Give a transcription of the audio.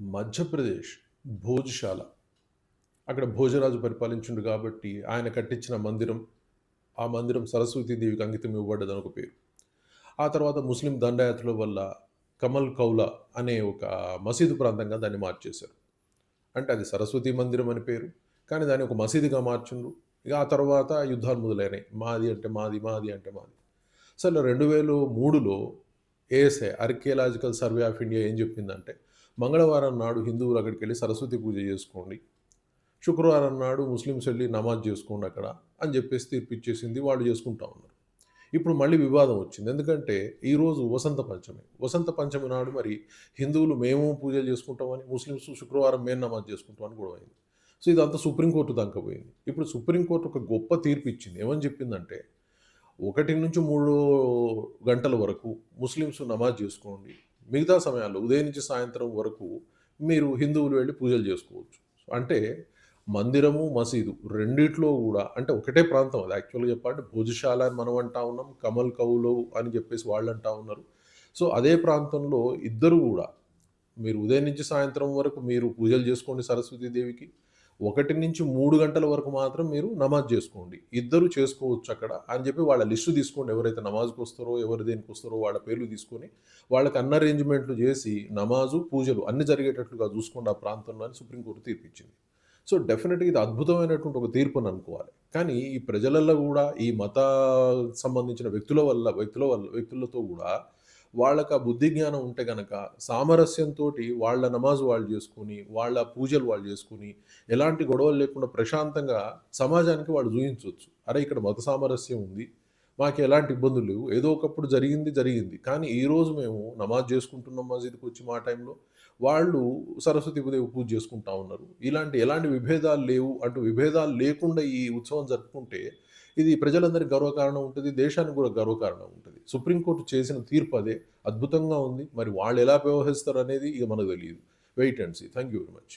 మధ్యప్రదేశ్ భోజశాల అక్కడ భోజరాజు పరిపాలించిండు కాబట్టి ఆయన కట్టించిన మందిరం, ఆ మందిరం సరస్వతీదేవికి అంకితం ఇవ్వబడ్డదని ఒక పేరు. ఆ తర్వాత ముస్లిం దండయాత్రల వల్ల కమల్ కౌలా అనే ఒక మసీదు ప్రాంతంగా దాన్ని మార్చేశారు. అంటే అది సరస్వతీ మందిరం అని పేరు. కానీ దాన్ని ఒక మసీదుగా మార్చుండ్రు ఇక ఆ తర్వాత యుద్ధాలు మొదలైనాయి. మాది అంటే మాది, మాది అంటే మాది. అసలు 2003లో ASI Archaeological Survey of India ఏం చెప్పిందంటే, మంగళవారం నాడు హిందువులు అక్కడికి వెళ్ళి సరస్వతి పూజ చేసుకోండి. శుక్రవారం నాడు ముస్లిమ్స్ వెళ్ళి నమాజ్ చేసుకోండి అక్కడ అని చెప్పేసి తీర్పిచ్చేసింది. వాళ్ళు చేసుకుంటా ఉన్నారు. ఇప్పుడు మళ్ళీ వివాదం వచ్చింది. ఎందుకంటే ఈరోజు వసంత పంచమి. వసంత పంచమి నాడు మరి హిందువులు మేము పూజలు చేసుకుంటామని, ముస్లిమ్స్ శుక్రవారం మేము నమాజ్ చేసుకుంటామని కూడా అయింది సో ఇదంతా సుప్రీంకోర్టు దాకా పోయింది. ఇప్పుడు సుప్రీంకోర్టు ఒక గొప్ప తీర్పు ఇచ్చింది. ఏమని చెప్పిందంటే 1-3 గంటల వరకు ముస్లిమ్స్ నమాజ్ చేసుకోండి. మిగతా సమయాల్లో ఉదయం నుంచి సాయంత్రం వరకు మీరు హిందువులు వెళ్ళి పూజలు చేసుకోవచ్చు. అంటే మందిరము, మసీదు రెండిట్లో కూడా అంటే ఒకటే ప్రాంతం అది యాక్చువల్‌గా చెప్పాలంటే భోజశాల అని మనం అంటా ఉన్నాం. కమల్ కౌలు అని చెప్పేసి వాళ్ళు అంటా ఉన్నారు. సో అదే ప్రాంతంలో ఇద్దరు కూడా మీరు ఉదయం నుంచి సాయంత్రం వరకు మీరు పూజలు చేసుకోండి ఒకటి నుంచి మూడు గంటల వరకు మాత్రం మీరు నమాజ్ చేసుకోండి. ఇద్దరు చేసుకోవచ్చు అక్కడ అని చెప్పి వాళ్ళ లిస్టు తీసుకోండి. ఎవరైతే నమాజ్కి వస్తారో ఎవరు దేనికొస్తారో వాళ్ళ పేర్లు తీసుకొని వాళ్ళకి అన్న అరేంజ్‌మెంట్లు చేసి నమాజు, పూజలు అన్నీ జరిగేటట్లుగా చూసుకోండి ఆ ప్రాంతంలో అని సుప్రీంకోర్టు తీర్పిచ్చింది. సో డెఫినెట్గా ఇది అద్భుతమైనటువంటి ఒక తీర్పు అని అనుకోవాలి. కానీ ఈ ప్రజలలో కూడా ఈ మత సంబంధించిన వ్యక్తుల వల్ల వ్యక్తుల వల్ల వ్యక్తులతో కూడా వాళ్ళకి ఆ బుద్ధి జ్ఞానం ఉంటే గనక సామరస్యంతోటి వాళ్ళ నమాజ్ వాళ్ళు చేసుకొని, వాళ్ళ పూజలు వాళ్ళు చేసుకొని, ఎలాంటి గొడవలు లేకుండా ప్రశాంతంగా సమాజానికి వాళ్ళు చూపించవచ్చు అరే! ఇక్కడ మత సామరస్యం ఉంది. మాకు ఎలాంటి ఇబ్బందులు లేవు. ఏదో ఒకప్పుడు జరిగింది, జరిగింది. కానీ ఈరోజు మేము నమాజ్ చేసుకుంటున్నాం మసీదుకొచ్చి మా టైంలో. వాళ్ళు సరస్వతి దేవి పూజ చేసుకుంటా ఉన్నారు. ఇలాంటి ఎలాంటి విభేదాలు లేవు అంటూ విభేదాలు లేకుండా ఈ ఉత్సవం జరుపుకుంటే ఇది ప్రజలందరికీ గర్వకారణం ఉంటుంది దేశానికి కూడా గర్వకారణం ఉంటుంది సుప్రీంకోర్టు చేసిన తీర్పు అదే. అద్భుతంగా ఉంది. మరి వాళ్ళు ఎలా వ్యవహరిస్తారు అనేది ఇక మనకు తెలియదు wait and see. Thank you very much.